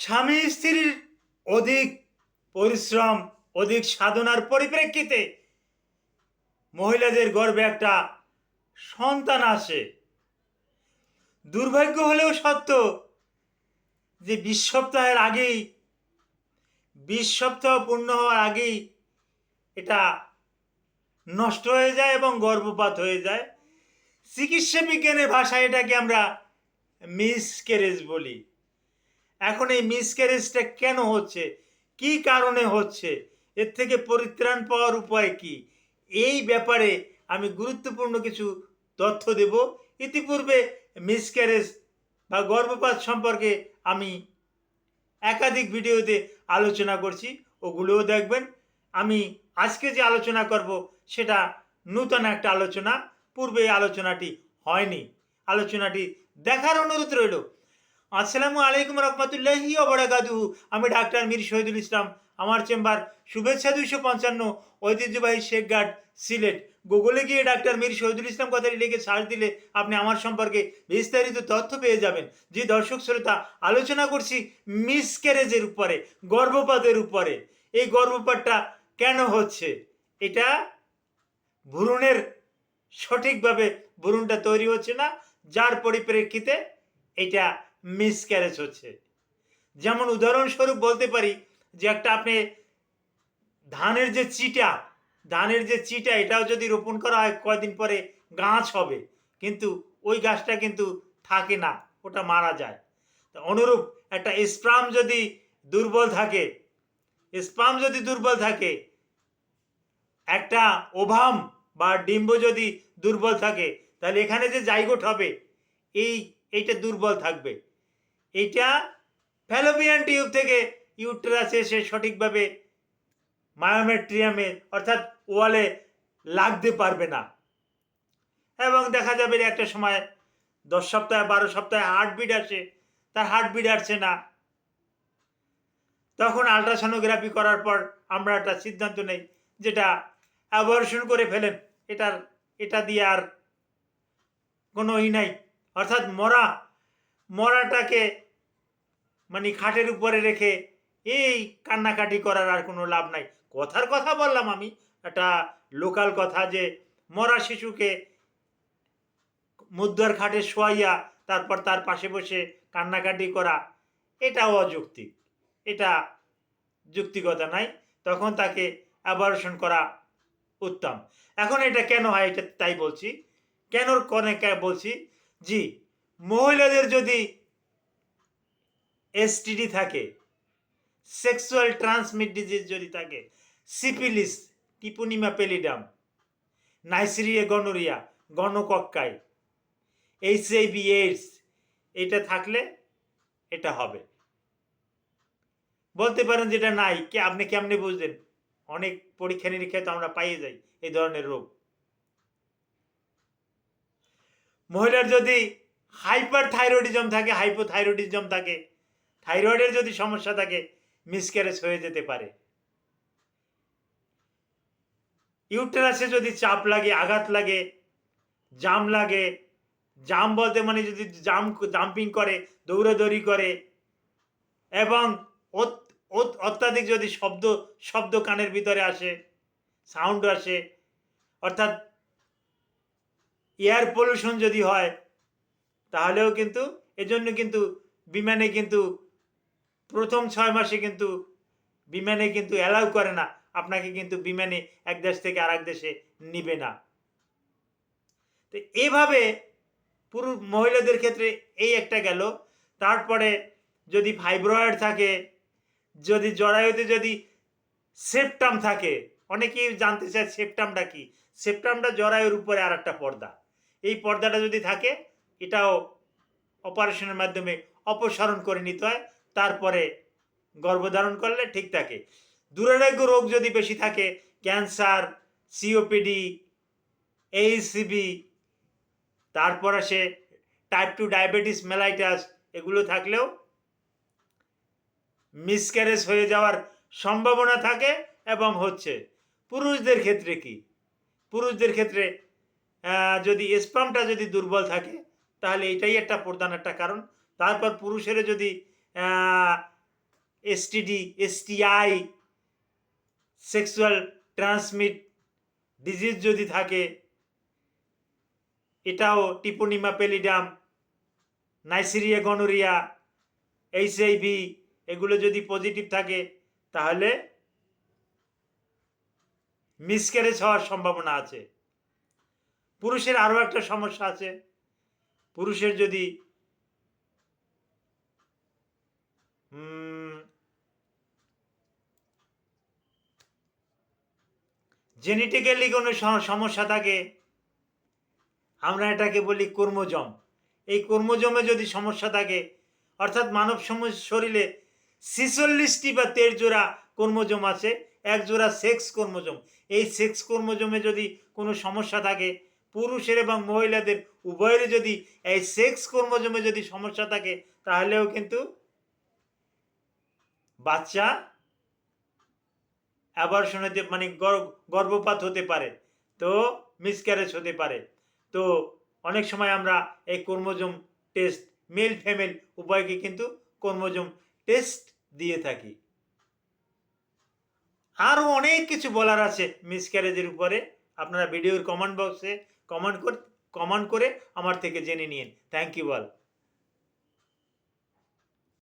স্বামী স্ত্রীর অধিক পরিশ্রম, অধিক সাধনার পরিপ্রেক্ষিতে মহিলাদের গর্বে একটা সন্তান আসে। দুর্ভাগ্য হলেও সত্য যে বিশ সপ্তাহের আগেই, বিশ সপ্তাহ পূর্ণ হওয়ার আগেই এটা নষ্ট হয়ে যায় এবং গর্ভপাত হয়ে যায়। চিকিৎসা বিজ্ঞানের ভাষায় এটাকে আমরা মিস মিসক্যারেজ বলি। এখন এই মিসক্যারেজটা কেন হচ্ছে? কি কারণে হচ্ছে? এর থেকে পরিত্রাণ পাওয়ার উপায় কি? এই ব্যাপারে আমি গুরুত্বপূর্ণ কিছু তথ্য দেব। ইতিপূর্বে মিসক্যারেজ বা গর্ভপাত সম্পর্কে আমি একাধিক ভিডিওতে আলোচনা করছি, ওগুলোও দেখবেন। আমি আজকে যে আলোচনা করব, সেটা নূতন একটা আলোচনা। পূর্বে আলোচনাটি হয়নি। আলোচনাটি দেখার অনুরোধ রইল। আসসালামু আলাইকুম রহমতুল্লাহি ওবরাকাতু আমি ডাক্তার মীর শহীদুল ইসলাম। আমার চেম্বার শুভেচ্ছা দুইশো পঞ্চান্ন, ঐতিহ্যবাহী শেখ গার্ড, সিলেট। গুগলে গিয়ে ডাক্তার মীর শহীদুল ইসলাম কথাটি লিখে সার্চ দিলে আপনি আমার সম্পর্কে বিস্তারিত তথ্য পেয়ে যাবেন। যে দর্শক, শ্রোতা, আলোচনা করছি মিস মিসক্যারেজের উপরে, গর্ভপাতের উপরে। এই গর্ভপাতটা কেন হচ্ছে? এটা ভ্রূণের সঠিকভাবে ভ্রূণটা তৈরি হচ্ছে না, যার পরিপ্রেক্ষিতে এটা মিসক্যারেজ হচ্ছে। যেমন উদাহরণস্বরূপ বলতে পারি যে একটা আপনি ধানের যে চিটা, ধানের যে চিটা, এটাও যদি রোপণ করা হয় কয়দিন পরে গাছ হবে। কিন্তু ওই গাছটা কিন্তু থাকে না, ওটা মারা যায়। তো অনুরূপ একটা স্প্রাম যদি দুর্বল থাকে স্পাম যদি দুর্বল থাকে, একটা ওভাম বা ডিম্ব যদি দুর্বল থাকে, তাহলে এখানে যে জাইগোট হবে, এই, এইটা দুর্বল থাকবে। এইটা ফ্যালোপিয়ান টিউব থেকে ইউট্রাসে এসে সঠিকভাবে মায়োমেট্রিয়ামে, অর্থাৎ ওয়ালে লাগতে পারবে না। এবং দেখা যাবে একটা সময় দশ সপ্তাহে, বারো সপ্তাহে হার্টবিট আসে, তার হার্টবিট আসছে না। তখন আলট্রাসোনোগ্রাফি করার পর আমরা একটা সিদ্ধান্ত নেই, যেটা অ্যাবর্শন করে ফেলেন। এটার, এটা দিয়ে আর কোনো ই নাই। অর্থাৎ মরা মরাটাকে মানে খাটের উপরে রেখে এই কান্নাকাটি করার আর কোনো লাভ নাই। কথার কথা বললাম আমি, একটা লোকাল কথা যে মরা শিশুকে মুদ্রার খাটে শোয়াইয়া তারপর তার পাশে বসে কান্নাকাটি করা এটাও অযৌক্তিক। এটা যুক্তিগত নাই। তখন তাকে অ্যাবারেশন করা উত্তম। এখন এটা কেন হয় এটা তাই বলছি। কেন কনে বলছি? জি মহিলাদের যদি এসটিডি থাকে সেক্সুয়াল ট্রান্সমিট ডিজিজ যদি থাকে syphilis treponema pallidum neisseria gonorrhoea gonococci HIV AIDS এটা থাকলে এটা হবে। বলতে পারেন যেটা নাই, কে আপনি কেমনে বুঝলেন? অনেক পরীক্ষা নিরীক্ষায় তো আমরা পাইয়ে যাই এই ধরনের রোগ। মহিলার যদি হাইপার থাইরয়েডিজম থাকে, হাইপোথাইরয়েডিজম থাকে। থাইরয়েডের যদি সমস্যা থাকে, মিসক্যারেজ হয়ে যেতে পারে। ইউটেরাসে যদি চাপ লাগে, আঘাত লাগে, জাম লাগে, জাম বলতে মানে যদি জাম, জাম্পিং করে, দৌড়াদৌড়ি করে, এবং অত- অত- অত্যাধিক যদি শব্দ শব্দ কানের ভিতরে আসে, সাউন্ড আসে, অর্থাৎ এয়ার পলিউশন যদি হয় তাহলেও কিন্তু, এজন্য কিন্তু বিমানে কিন্তু প্রথম ছয় মাসে কিন্তু বিমানে কিন্তু অ্যালাউ করে না। আপনাকে কিন্তু বিমানে এক দেশ থেকে আরেক দেশে নিবে না। তো এভাবে পুরো মহিলাদের ক্ষেত্রে এই একটা গেল। তারপরে যদি ফাইব্রয়েড থাকে, যদি জরায়ুতে যদি সেপ্টাম থাকে, অনেকেই জানতে চায় সেপ্টামটা কি? সেপ্টামটা জরায়ুর উপরে আর একটা পর্দা। এই পর্দাটা যদি থাকে এটাও অপারেশনের মাধ্যমে অপসারণ করে নিতে হয়, তারপরে গর্ভধারণ করলে ঠিক থাকে। দুরারোগ্য রোগ যদি বেশি থাকে, ক্যান্সার সিওপিডি এইসিবি তারপর আসে টাইপ টু ডায়াবেটিস মেলাইটাস এগুলো থাকলেও মিসক্যারেজ হয়ে যাওয়ার সম্ভাবনা থাকে এবং হচ্ছে পুরুষদের ক্ষেত্রে কি? পুরুষদের ক্ষেত্রে যদি স্পামটা যদি দুর্বল থাকে তাহলে এটাই একটা প্রধান একটা কারণ। তারপর পুরুষের যদি STD STI sexual transmit disease যদি থাকে, এটাও টিপোনিমা, পেলিডাম, নাইসিরিয়া, গনোরিয়া এইচআইভি এগুলো যদি পজিটিভ থাকে, তাহলে মিসক্যারেজ হওয়ার সম্ভাবনা আছে। পুরুষের আরও একটা সমস্যা আছে। পুরুষের যদি জেনেটিক্যালি কোনো সমস্যা থাকে, আমরা এটাকে বলি কর্মজম। এই কর্মজমে যদি সমস্যা থাকে, অর্থাৎ মানব শরীরে ছিচল্লিশটি বা তের জোড়া কর্মজম আছে, এক জোড়া সেক্স কর্মজম। এই সেক্স কর্মজমে যদি কোনো সমস্যা থাকে পুরুষের এবং মহিলাদের উভয়ের যদি এই সেক্স কর্মজমে যদি সমস্যা থাকে, তাহলেও কিন্তু বাচ্চা অ্যাবর্শন হতে মানে গর- গর্ভপাত হতে পারে, তো মিসক্যারেজ হতে পারে। তো অনেক সময় আমরা এই কর্মজম টেস্ট মেল ফিমেল উভয়কে কিন্তু কর্মজম টেস্ট দিয়ে থাকি। আরও অনেক কিছু বলার আছে মিসক্যারেজের উপরে। আপনারা ভিডিওর কমেন্ট বক্সে কমেন্ট করে কমেন্ট করে আমার থেকে জেনে নিন থ্যাংক ইউ অল